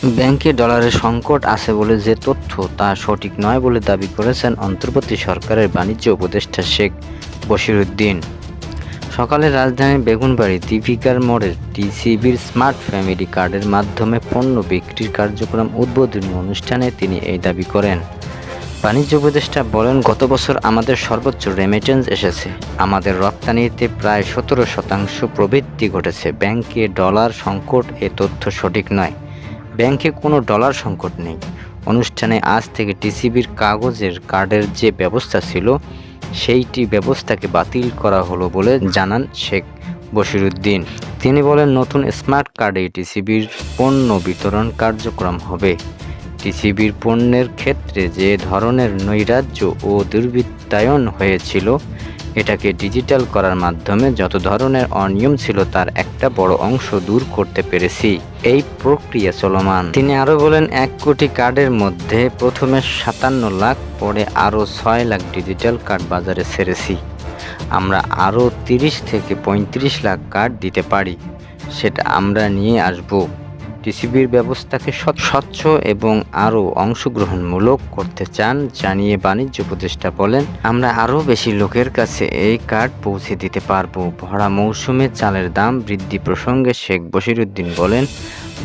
ব্যাংকে ডলারের সংকট আছে বলে যে তথ্য তা সঠিক নয় বলে দাবি করেছেন অন্তর্বর্তী সরকারের বাণিজ্য উপদেষ্টা শেখ বশিরউদ্দিন সকালে রাজধানীর বেগুনবাড়ি দীপিকার মোড়ের টিসিবির স্মার্ট ফ্যামিলি কার্ডের মাধ্যমে পণ্য বিক্রির কার্যক্রম উদ্বোধনী অনুষ্ঠানে তিনি এই দাবি করেন। বাণিজ্য উপদেষ্টা বলেন, গত বছর আমাদের সর্বোচ্চ রেমিটেন্স এসেছে। আমাদের রপ্তানিতে প্রায় সতেরো শতাংশ প্রবৃদ্ধি ঘটেছে। ব্যাংকে ডলার সংকট এ তথ্য সঠিক নয়। ব্যাংকে কোনো ডলার সংকট নেই। অনুষ্ঠানে আজ থেকে টিসিবির কাগজের কার্ডের যে ব্যবস্থা ছিল, সেইটি ব্যবস্থাকে বাতিল করা হলো বলে জানান শেখ বশিরুদ্দিন। তিনি বলেন, নতুন স্মার্ট কার্ডে টিসিবির পণ্য বিতরণ কার্যক্রম হবে। টিসিবির পণ্যের ক্ষেত্রে যে ধরনের নৈরাজ্য ও দুর্বৃত্তায়ন হয়েছিল এটাকে ডিজিটাল করার মাধ্যমে যত ধরনের অনিয়ম ছিল তার একটা বড় অংশ দূর করতে পেরেছি। এই প্রক্রিয়া চলমান। তিনি আরও বলেন, এক কোটি কার্ডের মধ্যে প্রথমে সাতান্ন লাখ, পরে আরও ছয় লাখ ডিজিটাল কার্ড বাজারে ছেড়েছি। আমরা আরও তিরিশ থেকে পঁয়ত্রিশ লাখ কার্ড দিতে পারি। সেটা আমরা নিয়ে আসব। টিসিবির ব্যবস্থাকে স্বচ্ছ- এবং আরও অংশগ্রহণমূলক করতে চান জানিয়ে বাণিজ্য উপদেষ্টা বলেন, আমরা আরও বেশি লোকের কাছে এই কার্ড পৌঁছে দিতে পারব। ভরা মৌসুমে চালের দাম বৃদ্ধি প্রসঙ্গে শেখ বশিরউদ্দিন বলেন,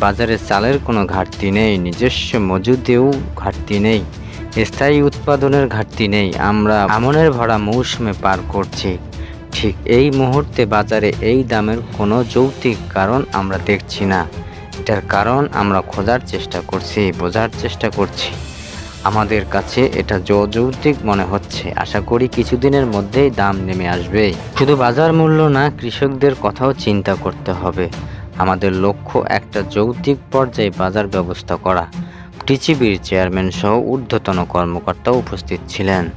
বাজারে চালের কোনো ঘাটতি নেই, নিজস্ব মজুদেও ঘাটতি নেই, স্থায়ী উৎপাদনের ঘাটতি নেই, আমরা আমনের ভরা মৌসুমে পার করছি। ঠিক এই মুহূর্তে বাজারে এই দামের কোনো যৌক্তিক কারণ আমরা দেখছি না। এটার কারণ আমরা খোঁজার চেষ্টা করছি, বোঝার চেষ্টা করছি। আমাদের কাছে এটা যৌক্তিক মনে হচ্ছে। আশা করি কিছুদিনের মধ্যেই দাম নেমে আসবে। শুধু বাজার মূল্য না, কৃষকদের কথাও চিন্তা করতে হবে। আমাদের লক্ষ্য একটা যৌক্তিক পর্যায়ে বাজার ব্যবস্থা করা। টিচিবির চেয়ারম্যান সহ ঊর্ধ্বতন কর্মকর্তা উপস্থিত ছিলেন।